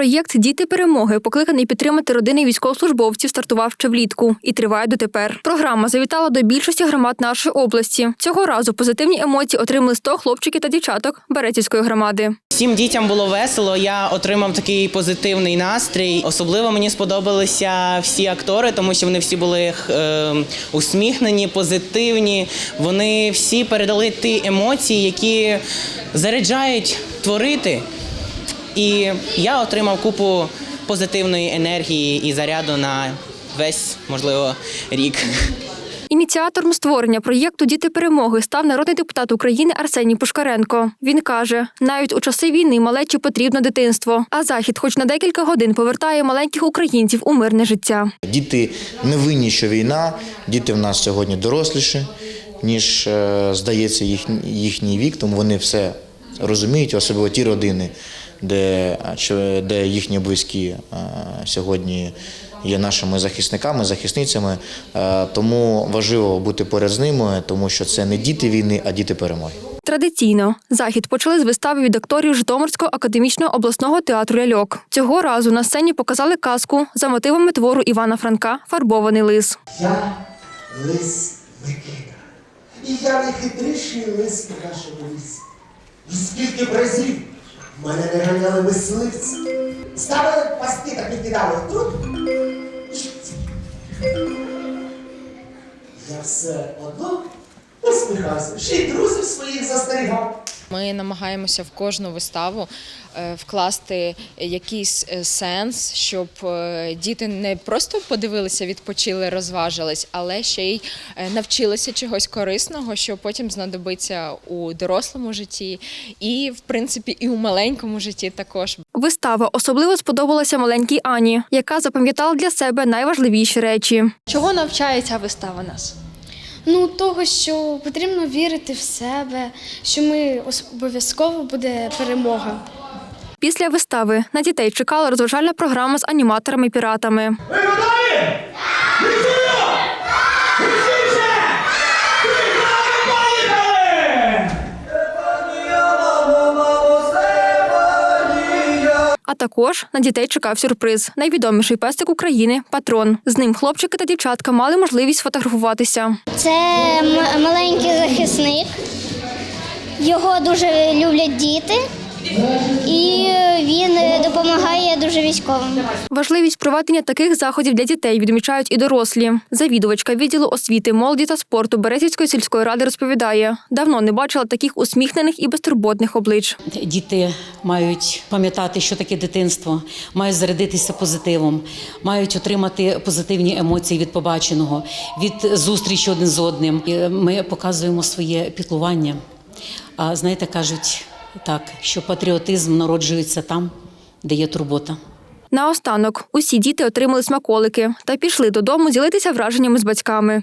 Проєкт Діти перемоги покликаний підтримати родини військовослужбовців стартував ще влітку і триває дотепер. Програма завітала до більшості громад нашої області. Цього разу позитивні емоції отримали 100 хлопчиків та дівчаток Беретівської громади. Всім дітям було весело. Я отримав такий позитивний настрій. Особливо мені сподобалися всі актори, тому що вони всі були е, усміхнені, позитивні. Вони всі передали ті емоції, які заряджають творити. І я отримав купу позитивної енергії і заряду на весь, можливо, рік. Ініціатором створення проєкту Діти перемоги став народний депутат України Арсеній Пушкаренко. Він каже, навіть у часи війни малечі потрібно дитинство, а захід, хоч на декілька годин, повертає маленьких українців у мирне життя. Діти не винні, що війна, діти в нас сьогодні доросліші, ніж е, здається їх, їхній вік, тому вони все розуміють, особливо ті родини, де, де їхні близькі е, сьогодні є нашими захисниками, захисницями. Е, Тому важливо бути поряд з ними, тому що це не діти війни, а діти перемоги. Традиційно захід почали з вистави від акторів Житомирського академічного обласного театру ляльок. Цього разу на сцені показали казку за мотивами твору Івана Франка Фарбований лис. Я лис Микита. І я найхитріший лис в нашому лісі. І скільки б разів мене не ганяли мисливці. Ставили пасти та підкидали тут. Я все одно посміхався, ще й друзів своїх застерігав. Ми намагаємося в кожну виставу е, вкласти якийсь е, сенс, щоб е, діти не просто подивилися, відпочили, розважились, але ще й навчилися чогось корисного, що потім знадобиться у дорослому житті, і в принципі і у маленькому житті також. Вистава особливо сподобалася маленькій Ані, яка запам'ятала для себе найважливіші речі. Чого навчає ця вистава нас? Ну, того, що потрібно вірити в себе, що ми обов'язково буде перемога. Після вистави на дітей чекала розважальна програма з аніматорами-піратами. А також на дітей чекав сюрприз. Найвідоміший пестик України патрон. З ним хлопчики та дівчатка мали можливість фотографуватися. Це маленький захисник. Його дуже люблять діти, і дуже військовим. Важливість проведення таких заходів для дітей відмічають і дорослі. Завідувачка відділу освіти, молоді та спорту Березівської сільської ради розповідає: давно не бачила таких усміхнених і безтурботних облич. Діти мають пам'ятати, що таке дитинство, мають зарядитися позитивом, мають отримати позитивні емоції від побаченого, від зустрічі один з одним. Ми показуємо своє піклування. А знаєте, кажуть так, що патріотизм народжується там, де є турбота. Наостанок усі діти отримали смаколики та пішли додому ділитися враженнями з батьками.